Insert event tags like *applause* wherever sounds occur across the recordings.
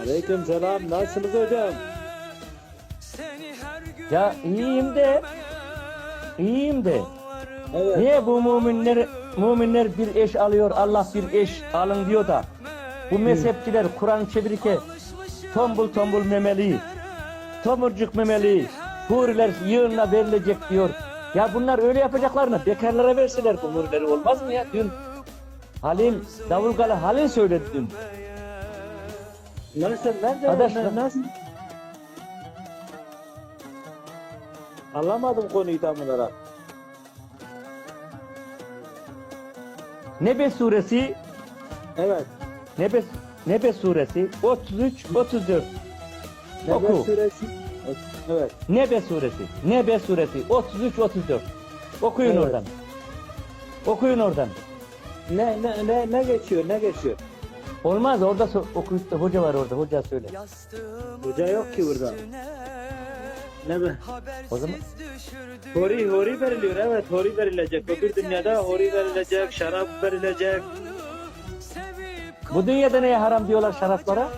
Aleyküm selam. Nasılsınız hocam? Ya iyiyim de iyiyim de Evet. niye bu müminler müminler bir eş alıyor Allah bir eş alın diyor da bu mezhepçiler Kur'an çevirirken tombul tombul memeli tomurcuk memeli huriler yığınla verilecek diyor. Ya bunlar öyle yapacaklarını bekarlara verseler bu hurileri olmaz mı ya? Dün Halil, Davulgalı Halil söyledi dün. Nasıl? Nerede? Arkadaşlar- Nasıl? Anlamadım konuyu tam olarak. Nebe suresi Evet. Nebe, Nebe suresi 33 34 Nebe Oku. suresi. Evet. Nebe suresi. Nebe suresi 33 34. Okuyun Evet. oradan. Okuyun oradan. Ne ne ne ne geçiyor? Ne geçiyor? Olmaz orada so- oku işte hoca var orada hoca söyle. Hoca yok ki burada. Ne be? O zaman Hori hori veriliyor. Evet hori verilecek. Öbür dünyada hori verilecek, şarap verilecek. bu dünyada neye haram diyorlar şaraplara?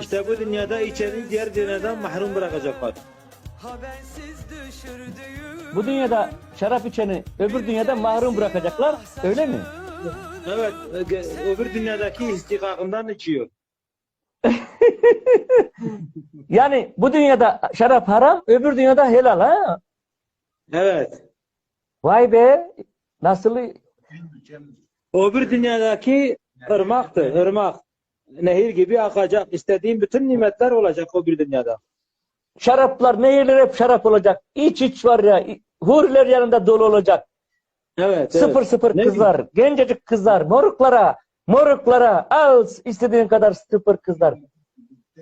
İşte bu dünyada içeni diğer dünyadan mahrum bırakacaklar. Bu dünyada şarap içeni öbür dünyada mahrum bırakacaklar. Öyle mi? Evet, e, öbür dünyadaki istikakından içiyor. *laughs* Yani bu dünyada şarap haram, öbür dünyada helal ha? Evet. Vay be. Nasıl Öbür dünyadaki ırmaktı, ırmak. Nehir gibi akacak. İstediğin bütün nimetler olacak öbür dünyada. şaraplar nehirler hep şarap olacak. İç iç var ya. Huriler yanında dolu olacak. Evet. Sıfır evet. sıfır Ne kızlar, gencecik kızlar, moruklara, moruklara, al istediğin kadar sıfır kızlar.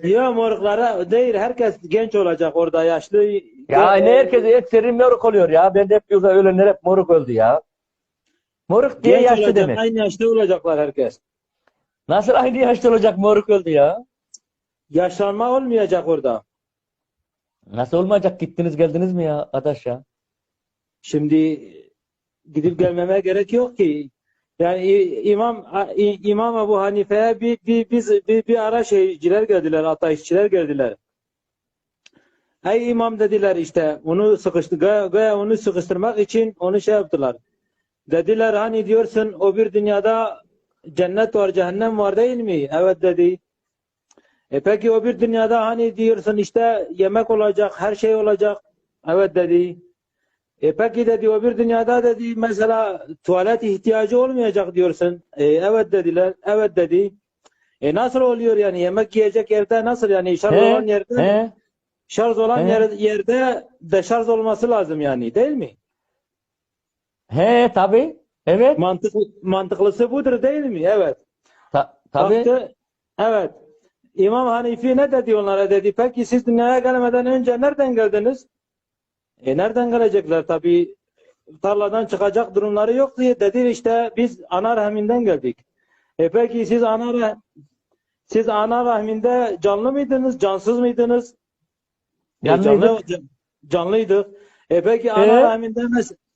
Ya moruklara değil, herkes genç olacak orada, yaşlı. Ya ne herkes ekseri moruk oluyor ya. Ben de hep ölenler hep moruk öldü ya. Moruk diye genç yaşlı olacak, demek. Aynı yaşta olacaklar herkes. Nasıl aynı yaşta olacak moruk öldü ya? Yaşlanma olmayacak orada. Nasıl olmayacak gittiniz geldiniz mi ya adaş ya? Şimdi gidip gelmeme gerek yok ki. Yani İmam İmam Ebu Hanife'ye bir, bir, biz, bir, bir ara şeyciler geldiler, ateistçiler geldiler. Ey imam dediler işte onu sıkıştı, gaya onu sıkıştırmak için onu şey yaptılar. Dediler hani diyorsun o bir dünyada cennet var, cehennem var değil mi? Evet dedi. E peki o bir dünyada hani diyorsun işte yemek olacak, her şey olacak. Evet dedi. E peki dedi o bir dünyada dedi mesela tuvalet ihtiyacı olmayacak diyorsun. E, evet dediler. Evet dedi. E nasıl oluyor yani yemek yiyecek yerde nasıl yani şarj He, olan yerde He? şarj olan he. yer- yerde deşarj olması lazım yani değil mi? He tabi. Evet. Mantık mantıklısı budur değil mi? Evet. Ta, tabi. Baktı, evet. İmam Hanifi ne dedi onlara dedi. Peki siz dünyaya gelmeden önce nereden geldiniz? E nereden gelecekler tabii tarladan çıkacak durumları yok diye dedi işte biz ana rahminden geldik. E peki siz ana siz ana rahminde canlı mıydınız, cansız mıydınız? E, Canlıydık. canlı, can- canlıydık. E peki ana Ee? rahminde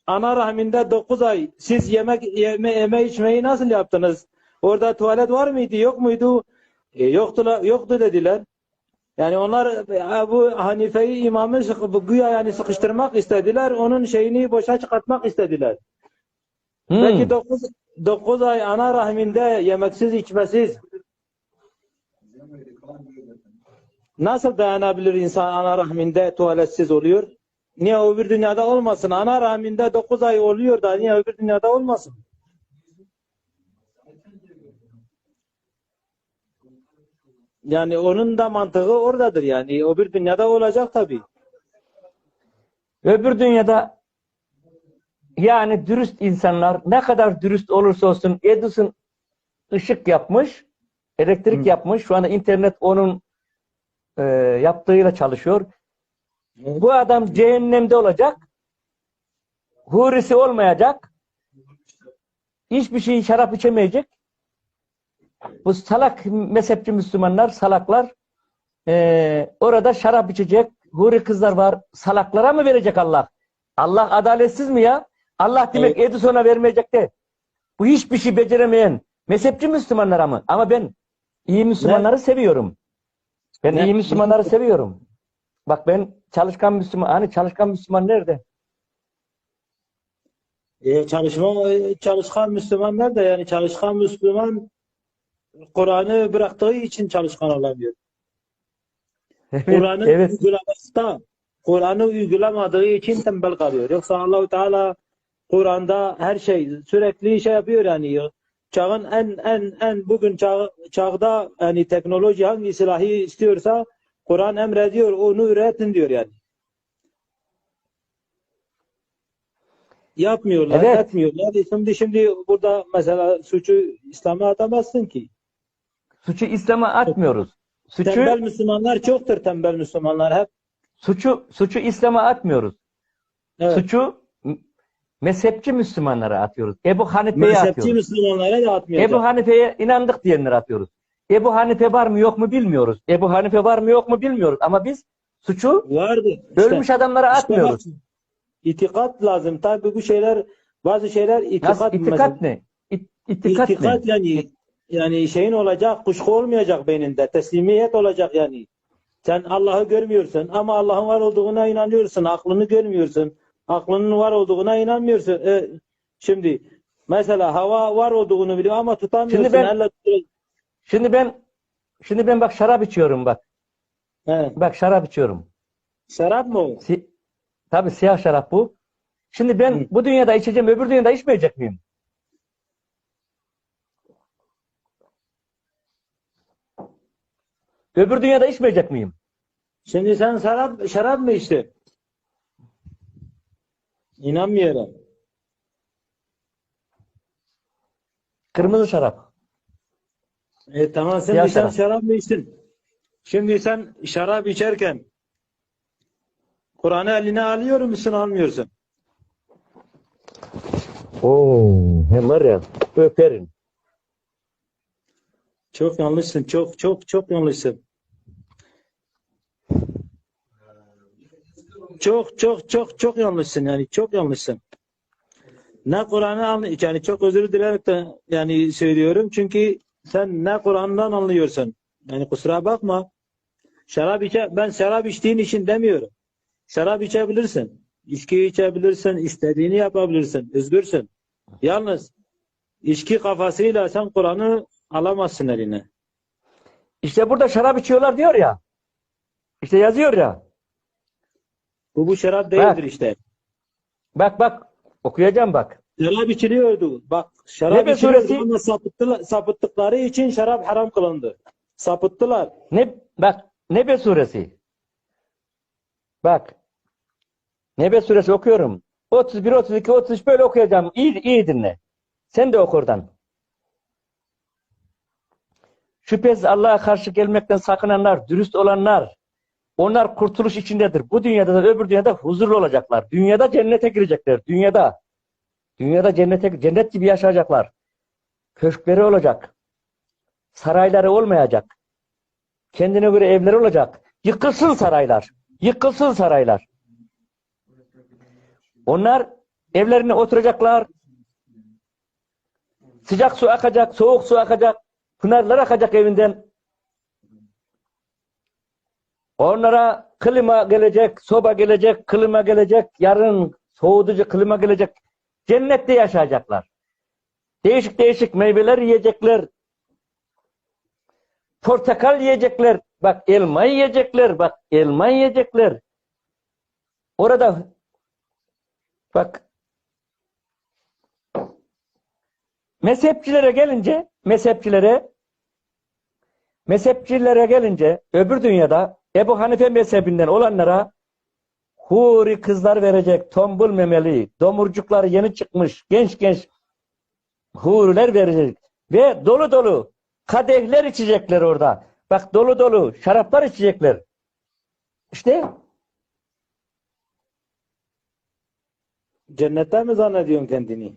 ana rahminde 9 ay siz yemek yeme, yeme içmeyi nasıl yaptınız? Orada tuvalet var mıydı, yok muydu? E, yoktu, yoktu dediler. Yani onlar bu Hanife'yi imamı güya yani sıkıştırmak istediler. Onun şeyini boşa çıkartmak istediler. Hmm. Peki 9 9 ay ana rahminde yemeksiz içmesiz nasıl dayanabilir insan ana rahminde tuvaletsiz oluyor? Niye öbür dünyada olmasın? Ana rahminde 9 ay oluyor da niye öbür dünyada olmasın? Yani onun da mantığı oradadır yani. Öbür dünyada olacak tabii. Öbür dünyada yani dürüst insanlar ne kadar dürüst olursa olsun Edison ışık yapmış, elektrik Hı. yapmış. Şu anda internet onun e, yaptığıyla çalışıyor. Bu adam cehennemde olacak. Hurisi olmayacak. Hiçbir şey şarap içemeyecek. Bu salak mezhepçi Müslümanlar, salaklar e, orada şarap içecek. Huri kızlar var. Salaklara mı verecek Allah? Allah adaletsiz mi ya? Allah demek Edison'a vermeyecek de. Bu hiçbir şey beceremeyen mezhepçi Müslümanlara mı? Ama ben iyi Müslümanları seviyorum. Ben Ne? iyi Müslümanları seviyorum. Bak ben çalışkan Müslüman, hani çalışkan Müslüman nerede? E, çalışma, e, çalışkan Müslümanlar da yani çalışkan Müslüman Kur'an'ı bıraktığı için çalışkan olamıyor. Evet, Kur'an'ı evet. uygulamakta, Kur'an'ı uygulamadığı için tembel kalıyor. Yoksa Allahu Teala Kur'an'da her şey sürekli şey yapıyor yani. Çağın en en en bugün çağ, çağda yani teknoloji hangi silahı istiyorsa Kur'an emrediyor, onu üretin diyor yani. Yapmıyorlar, Evet. etmiyorlar. Şimdi şimdi burada mesela suçu İslam'a atamazsın ki. Suçu İslam'a atmıyoruz. Suçu Tembel Müslümanlar çoktur tembel Müslümanlar hep. suçu suçu İslam'a atmıyoruz. Evet. Suçu mezhepçi Müslümanlara atıyoruz. Ebu Hanife'ye Mezhepçi atıyoruz. Müslümanlara da atmayacak. Ebu Hanife'ye inandık diyenlere atıyoruz. Ebu Hanife var mı yok mu bilmiyoruz. Ebu Hanife var mı yok mu bilmiyoruz. Ama biz suçu Vardı. İşte, ölmüş adamlara işte atmıyoruz. bak, itikat lazım. Tabii bu şeyler bazı şeyler Nasıl itikat itikat ne? İt- İtikat, İtikat ne? yani yani şeyin olacak, kuşku olmayacak beyninde. Teslimiyet olacak yani. Sen Allah'ı görmüyorsun ama Allah'ın var olduğuna inanıyorsun. Aklını görmüyorsun. Aklının var olduğuna inanmıyorsun. E, şimdi mesela hava var olduğunu biliyor ama tutamıyorsun. Şimdi ben- Elle Şimdi ben şimdi ben bak şarap içiyorum bak. He. Bak şarap içiyorum. Şarap mı o? Si Tabii siyah şarap bu. Şimdi ben Hı. bu dünyada içeceğim, öbür dünyada içmeyecek miyim? Öbür dünyada içmeyecek miyim? Şimdi sen şarap, şarap mı içtin? İnanmıyorum. Kırmızı şarap. E tamam sen Siyah sen şarap. şarap mı içtin? Şimdi sen şarap içerken Kur'an'ı eline alıyor musun almıyorsun? Oo, hem var ya öperim. Çok yanlışsın. Çok çok çok yanlışsın. Çok çok çok çok yanlışsın yani çok yanlışsın. Ne Kur'an'ı anlıyor yani çok özür dileyerek de yani söylüyorum çünkü sen ne Kur'an'dan anlıyorsun. Yani kusura bakma. Şarap içe ben şarap içtiğin için demiyorum. Şarap içebilirsin. İçki içebilirsin, istediğini yapabilirsin, özgürsün. Yalnız içki kafasıyla sen Kur'an'ı alamazsın eline. İşte burada şarap içiyorlar diyor ya. İşte yazıyor ya. Bu bu şarap değildir işte. Bak bak okuyacağım bak. Şarap içiliyordu. Bak şarap Nebe içiliyordu suresi- ama sapıttılar, sapıttıkları için şarap haram kılındı. Sapıttılar. Ne bak Nebe suresi. Bak. Nebe suresi okuyorum. 31 32 33 böyle okuyacağım. İyi iyi dinle. Sen de oku oradan. Şüphesiz Allah'a karşı gelmekten sakınanlar, dürüst olanlar, onlar kurtuluş içindedir. Bu dünyada da öbür dünyada huzurlu olacaklar. Dünyada cennete girecekler. Dünyada. Dünyada cennete, cennet gibi yaşayacaklar. Köşkleri olacak. Sarayları olmayacak. Kendine göre evleri olacak. Yıkılsın saraylar. Yıkılsın saraylar. Onlar evlerine oturacaklar. Sıcak su akacak, soğuk su akacak. Pınarlar akacak evinden. Onlara klima gelecek, soba gelecek, klima gelecek. Yarın soğutucu klima gelecek. Cennette yaşayacaklar. Değişik değişik meyveler yiyecekler. Portakal yiyecekler. Bak elma yiyecekler. Bak elma yiyecekler. Orada bak mezhepçilere gelince mezhepçilere mezhepçilere gelince öbür dünyada Ebu Hanife mezhebinden olanlara huri kızlar verecek, tombul memeli, domurcukları yeni çıkmış, genç genç huriler verecek. Ve dolu dolu kadehler içecekler orada. Bak dolu dolu şaraplar içecekler. İşte Cennette mi zannediyorsun kendini?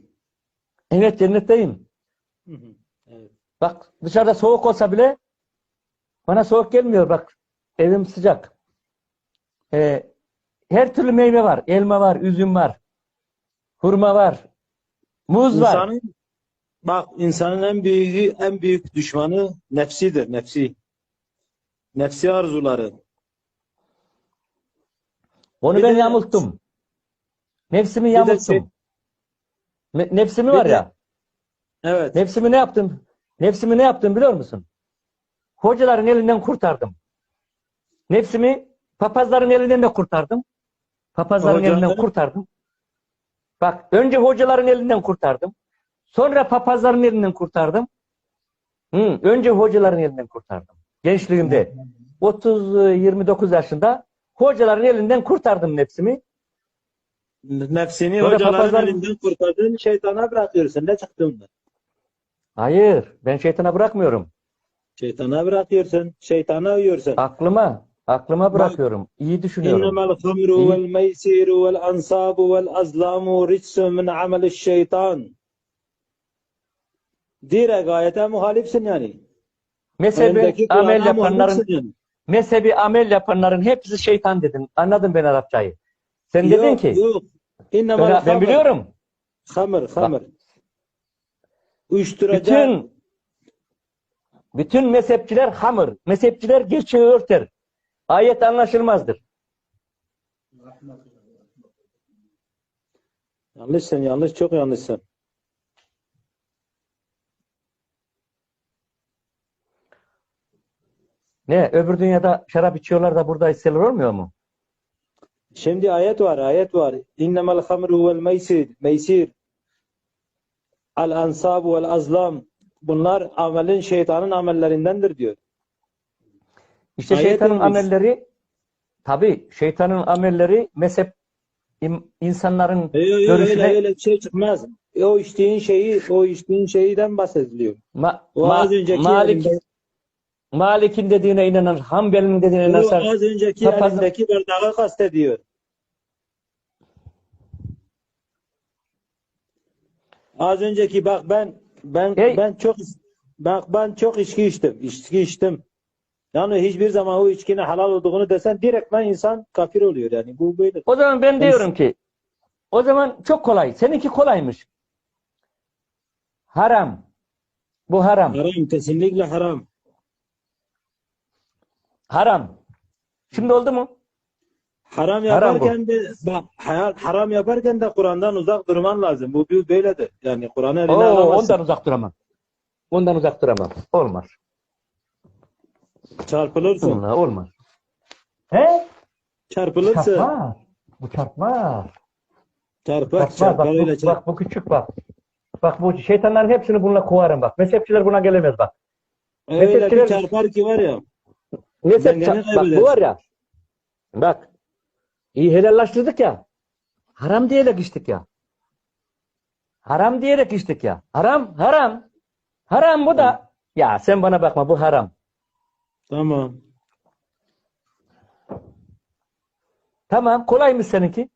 evet cennetteyim. Hı hı. Evet. Bak dışarıda soğuk olsa bile bana soğuk gelmiyor bak. Evim sıcak. Ee, her türlü meyve var. Elma var, üzüm var. Hurma var. Muz var. İnsanın, bak insanın en büyüğü, en büyük düşmanı nefsidir, nefsi. Nefsi arzuları. Onu Bir ben de- yamulttum. Nefsimi yamulttum. şey- Ne- Nefsimi var de- ya. Evet. Nefsimi ne yaptım? Nefsimi ne yaptım biliyor musun? Hocaların elinden kurtardım. Nefsimi papazların elinden de kurtardım. Papazların Hocaların- elinden kurtardım. Bak önce hocaların elinden kurtardım. Sonra papazların elinden kurtardım. Hı, önce hocaların elinden kurtardım. Gençliğimde 30-29 yaşında hocaların elinden kurtardım nefsimi. Nefsini Sonra hocaların papazlar- elinden kurtardın, şeytana bırakıyorsun. Ne çıktı ondan? Hayır, ben şeytana bırakmıyorum. Şeytana bırakıyorsun. Şeytana uyuyorsun. Aklıma. Aklıma bırakıyorum. Bak, İyi düşünüyorum. İnnemel hımru vel meysiru vel ansabu vel azlamu ricsun min ameliş şeytan. Direk ayete muhalifsin yani. Mezhebi amel yapanların yani. mezhebi amel yapanların hepsi şeytan dedin. Anladım ben Arapçayı. Sen yok, dedin ki yok. İnnemel ben, ben biliyorum. Hamır, hamır. Uyuşturacak. Bütün bütün mezhepçiler hamır. Mezhepçiler gerçeği örter. Ayet anlaşılmazdır. Yanlışsın, yanlış, çok yanlışsın. Ne? Öbür dünyada şarap içiyorlar da burada hisseler olmuyor mu? Şimdi ayet var, ayet var. İnnemel hamru vel meysir, meysir. Al ansab vel azlam. Bunlar amelin şeytanın amellerindendir diyor. İşte Ayet şeytanın olmuş. amelleri tabi şeytanın amelleri mezhep insanların Öyle, öyle, görüşüne öyle, öyle şey çıkmaz. O içtiğin şeyi, o içtiğin şeyden bahsediliyor. ma, O ma- az önceki Malik, elinde- Malik'in dediğine inanan, Hanbel'in dediğine o inanırsan az önceki papazın- elindeki bardağı kastediyor. Az önceki bak ben ben Ey- ben çok bak ben çok içki içtim. İçki içtim. Yani hiçbir zaman o içkinin halal olduğunu desen direktmen insan kafir oluyor yani. Bu böyle. O zaman ben diyorum ki o zaman çok kolay. Seninki kolaymış. Haram. Bu haram. Haram kesinlikle haram. Haram. Şimdi oldu mu? Haram Haram yaparken de bak ha- haram yaparken de Kur'an'dan uzak durman lazım. Bu böyledir. Yani Kur'an'ı eline Oo, alamazsın. ondan uzak duramam. Ondan uzak duramam. Olmaz. Çarpılırsın. Vallahi olmaz. He? Çarpılırsın. Çarpmaz. Bu çarpmaz. Çarpar, çarpar Bak, öyle bu, çarp. bak bu küçük bak. Bak bu şeytanların hepsini bununla kovarım bak. Mezhepçiler buna gelemez bak. Öyle bir mezhepçiler- çarpar ki var ya. Mezhep Dengeni bak bu var ya. Bak. İyi helallaştırdık ya. Haram diyerek içtik ya. Haram diyerek içtik ya. Haram, haram. Haram bu da. Ya sen bana bakma bu haram. Tamam. Tamam kolaymış seninki.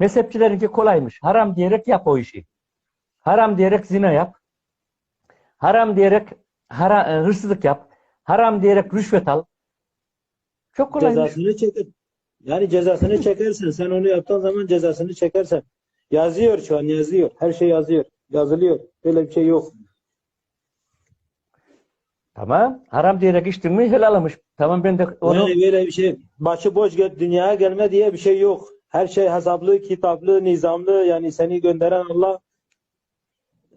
Mezhepçilerinki kolaymış. Haram diyerek yap o işi. Haram diyerek zina yap. Haram diyerek hara, e, hırsızlık yap. Haram diyerek rüşvet al. Çok kolaymış. Cezasını çeker. Yani cezasını *laughs* çekersen sen onu yaptığın zaman cezasını çekersen. Yazıyor şu an yazıyor. Her şey yazıyor. Yazılıyor. Böyle bir şey yok. Tamam. Haram diyerek içtin mi helalmış. Tamam ben de onu Yani böyle bir şey başıboş gel dünyaya gelme diye bir şey yok. Her şey hesaplı, kitaplı, nizamlı. Yani seni gönderen Allah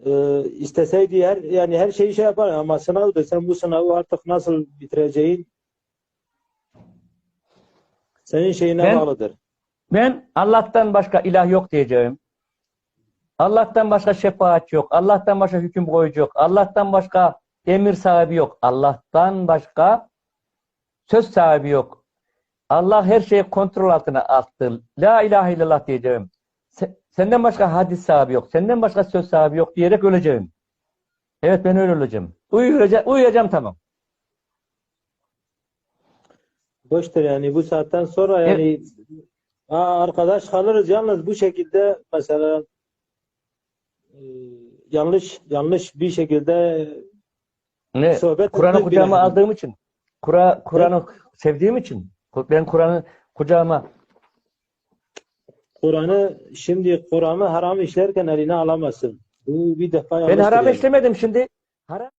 e, isteseydi her yani her şeyi şey yapar ama sınavdır. Sen bu sınavı artık nasıl bitireceğin senin şeyine Ben- bağlıdır. ben Allah'tan başka ilah yok diyeceğim. Allah'tan başka şefaat yok. Allah'tan başka hüküm koyucu yok. Allah'tan başka emir sahibi yok. Allah'tan başka söz sahibi yok. Allah her şeyi kontrol altına attı. La ilahe illallah diyeceğim. Se- Senden başka hadis sahibi yok. Senden başka söz sahibi yok diyerek öleceğim. Evet ben öyle öleceğim. Uyuyacağım, uyuyacağım tamam. Boştur yani bu saatten sonra yani Aa, arkadaş kalırız yalnız bu şekilde mesela e, yanlış yanlış bir şekilde Ne? sohbet Kur'an'ı kucağıma bile- aldığım için, Kur'a- Kur'an'ı sevdiğim için, ben Kur'an'ı kucağıma Kur'an'ı şimdi Kur'an'ı haram işlerken eline alamazsın. Bu bir defa Ben haram yani. işlemedim şimdi. Haram